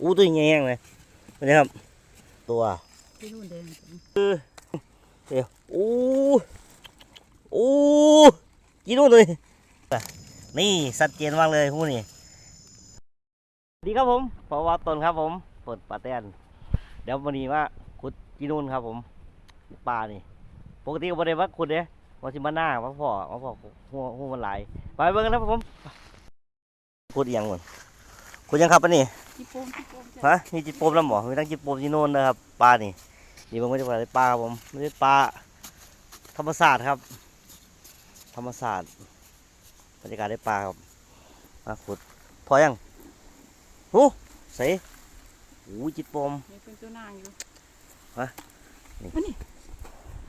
อู้ตัวใหญ่แห้งเลยนี่ครับ ตัวที่นู่นแดงเดี๋ยวอู้อู้กินนู่นเลยนี่สัดเจนมากเลยหูนี่ดีครับผมเพราะว่าต้นครับผมเปิดปลาแตนเดี๋ยววันนี้ว่าขุดกินนู่นครับผมปลานี่ปกติก็บ่ได้ว่าขุดเด้ว่าสิมาหน้าว่าพ่อว่าพ่อหัวหัวมันหลายไปเบิ่งกันนะครับผมขุดอีหยังก่อน ขุดยังครับอันนี้จิโปมจิโปมจ้ะฮะมีจิตโปมแล้วหมอมีทั้งจิตโปมจิโน่นนะครับปลานี่นี่มันไม่ใช่ปลาปลาครับผมไม่ใช่ปลาธรรมศาสตร์ครับ ธรรมศาสตร์บรรยากาศได้ปลาครับมาขุดพอยังโอ้ใส่โอ้จิตโปมนี่เป็นตัวนางอยู่ฮะนี่อันนี้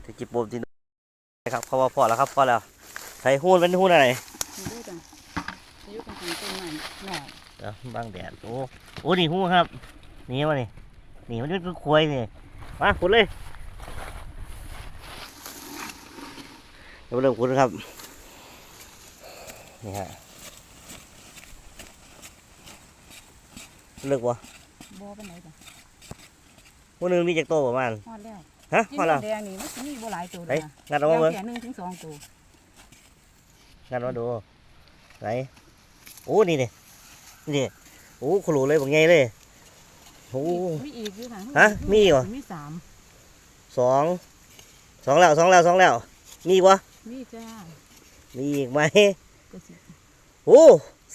ที่จิตโปมจิโน่นครับเขาว่าพอแล้วครับพอแล้วใส่หุ้นเป็นหุ้นอะไรนี่ด้วยจ้ะอายุกันถึงต้นใหม่หน่อย เดี๋ยวบังแดดโอ้โอ้นี่หุ้นครับนี่มานี่นี่มันเป็นควยนี่มาขุดเลยเดี๋ยวเริ่มขุดนะครับนี่ฮะเลิกวะบ่เป็นไหนจ้ะวันหนึงมีจากโตประมาณฮอดแล้วฮะจิพอแล้วแดงนี่มันสิมีบ่หลายตัวเลเฮ้ยยนะงัดออกมาเบิ่งแค่หนึ่งถึงสองตัวงัดมาดูไหนโอ้นี่นี่ นี่โอ้ขลุเลยบอกไงเลยโอ้มีอีกอยู่นะฮะมีอีกเหรอมีสามสองสองแล้วสองแล้วสองแล้วมีอีกวะมีจ้ามีอีกไหมก็สิโอ้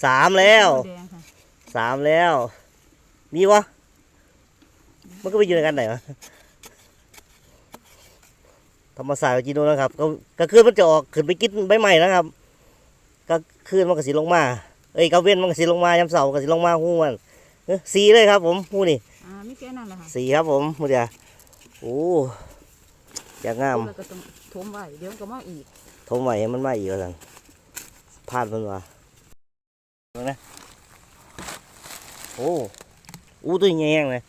สามแล้วแดงค่ะสามแล้ว มีวะมันก็ไปอยู่ในกันไหนวะธรรมศาสตร์กับจีโน่นะครับ ก็ก็คืนมันจะออกขึ้นไปกินใบใหม่นะครับ ก็คืนมันก็สิลงมา เอ้ยก็เว้นมันก็สิลงมายามเสาร์ก็สิลงมาหูมันเอ้อสีเลยครับผมหูนี่อ่ามีแค่นั้นแหละค่ะสีครับผมหูเดียวโอ้อย่างงามแล้วก็ต้องถมไว้เดี๋ยวมันก็มาอีกทมไหวให้มันมาอีกแล้วกันพลาดมันว่าดูนะโอ้อู้ตัวใหญ่แห้งเลย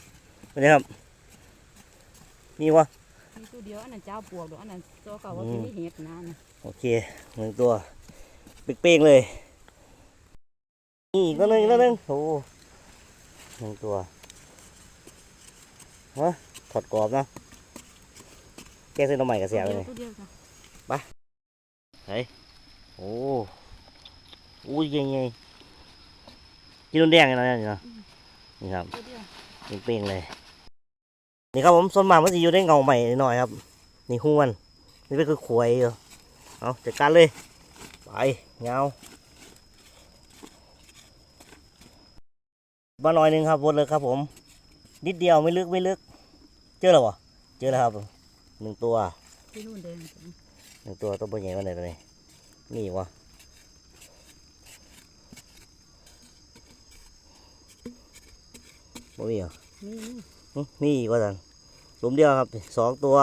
นี่ครับมีวะ มีตัวเดียวอันนั้นเจ้าปวกดอกอันนั้นตัวเก่าว่าเป็นเห็ดนะนะ โอเคหนึ่งตัวเป้งๆเลยนี่ อีกตัวหนึงอีกตัวหนึงโอ้หนึ่งตัวฮะถอดกรอบนะแก้เส้นตัวใหม่กับเสียเลยนี่ตัวเดียวจ้ะโอ้อู้ยใหญ่ๆกินนนแดงเลยนะนี่นะนี่ครับตัวเดียวเป้งๆเลย นี่ครับผมส่วนมากมันจะอยู่ในเงาใหม่หน่อยครับ นี่ห้วนนี่เป็นคือขวยอยู่เอาจัดการเลย ไปเงา บ้านน้อยหนึงครับวนเลยครับผม นิดเดียวไม่ลึกไม่ลึก เจอแล้ววะเจอแล้วครับหนึ่งตัวที่นู่นแดงจ้ะหนึ่งตัวตัวใหญ่วันไหนตัวนี้นี่วะบ่มีเหรอนี่นี่กว่าสันหลุมเดียวครับสองตัว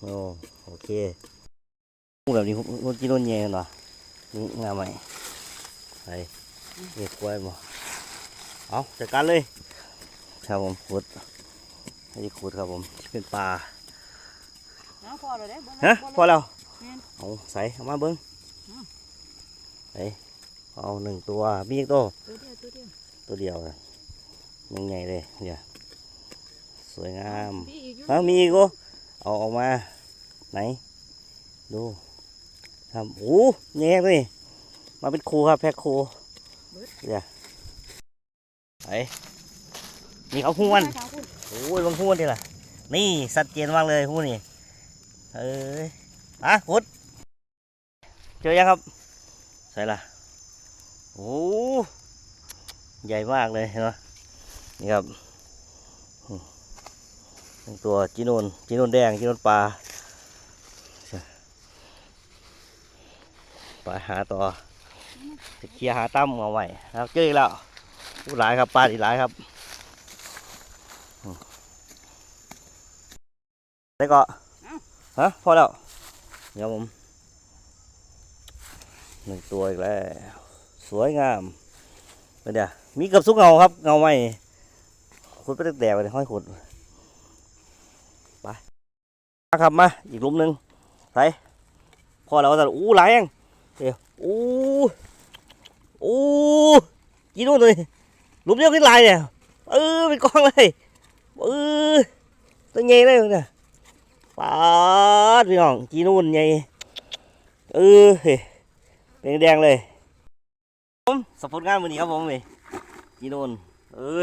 โอ้โอเคแบบนี้มันกินนนแย่เนาะ นี่งามไหมไปเรียกกล้วยบ่เอาจัดการเลยครับผมขุดให้ขุดครับผมที่เป็นปลาเอาพอแล้วเด้เบิ่งฮะเบิ่งพอแล้วแม่นเอาใส่เอามาเบิ้งอืมไปเอาหนึ่งตัวมีอีกตัวตัวเดียวตัวเดียวตัวเดียวเลยยังไงเลยเดี๋ยวสวยงามมีอีกอยู่ฮะมีอีกโอ้เอาออกมาไหนดู ครับโอ้แง่เลยมาเป็นครูครับแพ็คครูเดี๋ยวไปนี่เขาห้นโอ้ยบางห้นนี่ล่ะ นี่สัดเจนมากเลยห้นนี่เอ้ยอะขุดเจอยังครับใส่ละโอ้ใหญ่มากเลยเห็นไหมนี่ครับตัวจีนนจีนนแดงจีนนปลา ไปหาต่อจะเคลียหาตั้มเอาไว้ครับเจออีกแล้วอู้หลายครับปลาอีกหลายครับอืมแล้วก็ฮะพอแล้วเดี๋ยวผมหนึ่งตัวอีกแล้วสวยงามเป็นเดี๋ยวมีกือบสุกเงาครับเงาไหมขุดไปตั้งแต่ไปห้อยขุดมาครับมาอีกลุมหนึ่งใส่พอแล้วแต่อู้หลายยัง เดี๋ยวโอ้โอ้กินนู่นเลยลุมเดียวขึ้นลายเนี่ยเออเป็นกองเลยเออตัวใหญ่เลยเนี่ยปาดพี่น้องกินนู่นใหญ่เออเป็นแดงเลยผมสปอร์ตงานวันนี้ครับผมเว้ยกินนู่นเออ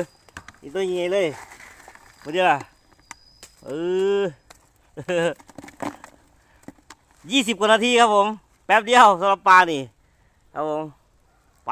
นี่ตัวใหญ่เลยมาเดียวล่ะเออยี่สิบกว่านาทีครับผม แป๊บเดียวสำหรับปลานี่ครับผมไป